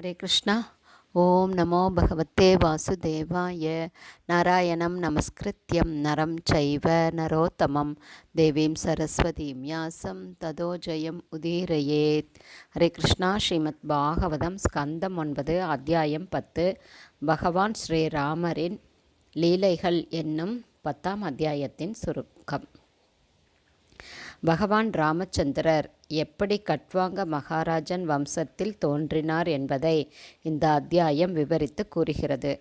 ஹரே கிருஷ்ணா. ஓம் நமோ பகவத்தே வாசுதேவாய. நாராயணம் நமஸ்கிருத்தியம் நரம் சைவ நரோத்தமம். தேவீம் சரஸ்வதீம் யாசம் ததோ ஜெயம் உதீரயேத். ஹரே கிருஷ்ணா. ஸ்ரீமத் பாகவதம் ஸ்கந்தம் ஒன்பது அத்தியாயம் பத்து. பகவான் ஸ்ரீராமரின் லீலைகள் என்னும் பத்தாம் அத்தியாயத்தின் சுருக்கம். பகவான் ராமச்சந்திரர் எப்படி கட்வாங்க மகாராஜன் வம்சத்தில் தோன்றினார் என்பதை இந்த அத்தியாயம் விவரித்து கூறுகிறது.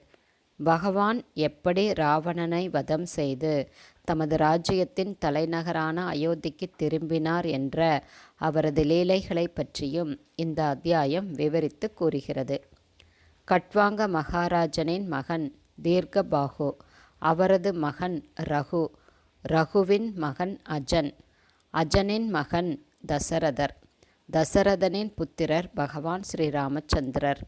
பகவான் எப்படி ராவணனை வதம் செய்து தமது ராஜ்யத்தின் தலைநகரான அயோத்திக்கு திரும்பினார் என்ற அவரது லீலைகளை பற்றியும் இந்த அத்தியாயம் விவரித்து கூறுகிறது. கட்வாங்க மகாராஜனின் மகன் தீர்க்கபாகு அவரது மகன் ரகு ரகுவின் மகன் அஜன் அஜனின் மகன் தசரதர். தசரதனின் புத்திரர் பகவான் ஸ்ரீராமச்சந்திரர்.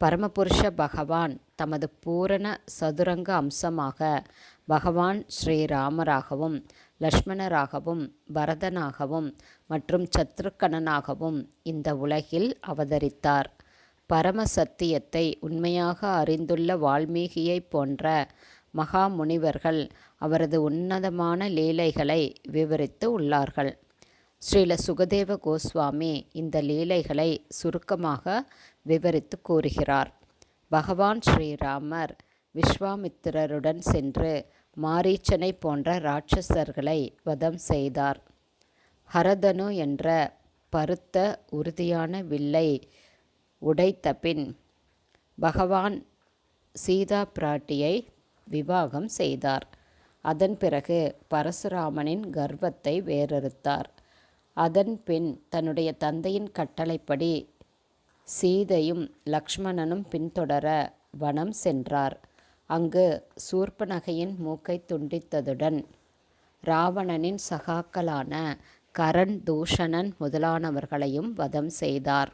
பரமபுருஷ பகவான் தமது பூரண சதுரங்க அம்சமாக பகவான் ஸ்ரீராமராகவும் லக்ஷ்மணராகவும் பரதனாகவும் மற்றும் சத்ருக்கணனாகவும் இந்த உலகில் அவதரித்தார். பரம சத்தியத்தை உண்மையாக அறிந்துள்ள வால்மீகியைப் போன்ற மகா முனிவர்கள் அவரது உன்னதமான லீலைகளை விவரித்து உள்ளார்கள். ஸ்ரீல சுகதேவ கோஸ்வாமி இந்த லீலைகளை சுருக்கமாக விவரித்து கூறுகிறார். பகவான் ஸ்ரீராமர் விஸ்வாமித்திரருடன் சென்று மாரீச்சனை போன்ற ராட்சசர்களை வதம் செய்தார். ஹரதனு என்ற பருத்த உறுதியான வில்லை உடைத்த பின் பகவான் சீதா பிராட்டியை விவாகம் செய்தார். அதன் பிறகு பரசுராமனின் கர்வத்தை வேறறுத்தார். அதன் பின் தன்னுடைய தந்தையின் கட்டளைப்படி சீதையும் லக்ஷ்மணனும் பின்தொடர வனம் சென்றார். அங்கு சூர்பனகையின் மூக்கை துண்டித்ததுடன் ராவணனின் சகாக்களான கரண் தூஷணன் முதலானவர்களையும் வதம் செய்தார்.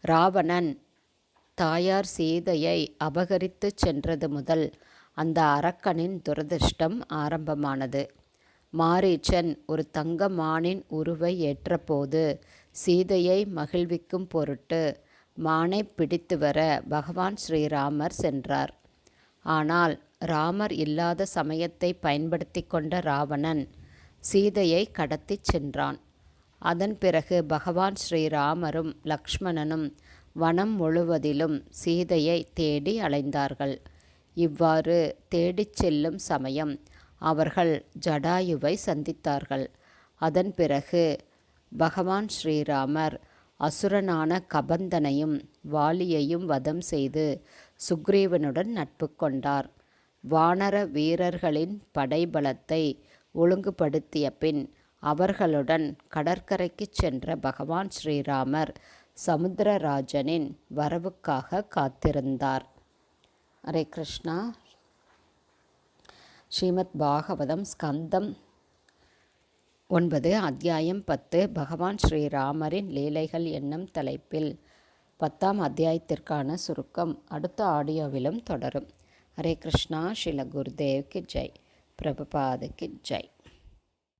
ராவணன் தாயார் சீதையை அபகரித்து சென்றது முதல் அந்த அரக்கனின் துரதிர்ஷ்டம் ஆரம்பமானது. மாரீச்சன் ஒரு தங்க மானின் உருவை ஏற்றபோது சீதையை மகிழ்விக்கும் பொருட்டு மானை பிடித்து வர பகவான் ஸ்ரீராமர் சென்றார். ஆனால் ராமர் இல்லாத சமயத்தை பயன்படுத்தி கொண்ட ராவணன் சீதையை கடத்திச் சென்றான். அதன் பிறகு பகவான் ஸ்ரீராமரும் லக்ஷ்மணனும் வனம் முழுவதிலும் சீதையை தேடி அலைந்தார்கள். இவ்வாறு தேடிச் செல்லும் சமயம் அவர்கள் ஜடாயுவை சந்தித்தார்கள். அதன் பிறகு பகவான் ஸ்ரீராமர் அசுரனான கபந்தனையும் வாலியையும் வதம் செய்து சுக்ரீவனுடன் நட்பு கொண்டார். வானர வீரர்களின் படைபலத்தை ஒழுங்குபடுத்திய பின் அவர்களுடன் கடற்கரைக்கு சென்ற பகவான் ஸ்ரீராமர் சமுத்திரராஜனின் வரவுக்காக காத்திருந்தார். ஹரே கிருஷ்ணா. ஸ்ரீமத் பாகவதம் ஸ்கந்தம் ஒன்பது அத்தியாயம் பத்து. பகவான் ஸ்ரீராமரின் லீலைகள் என்னும் தலைப்பில் பத்தாம் அத்தியாயத்திற்கான சுருக்கம் அடுத்த ஆடியோவிலும் தொடரும். ஹரே கிருஷ்ணா. ஸ்ரீல குருதேவ்க்கு ஜெய். பிரபுபாதுக்கு ஜெய்.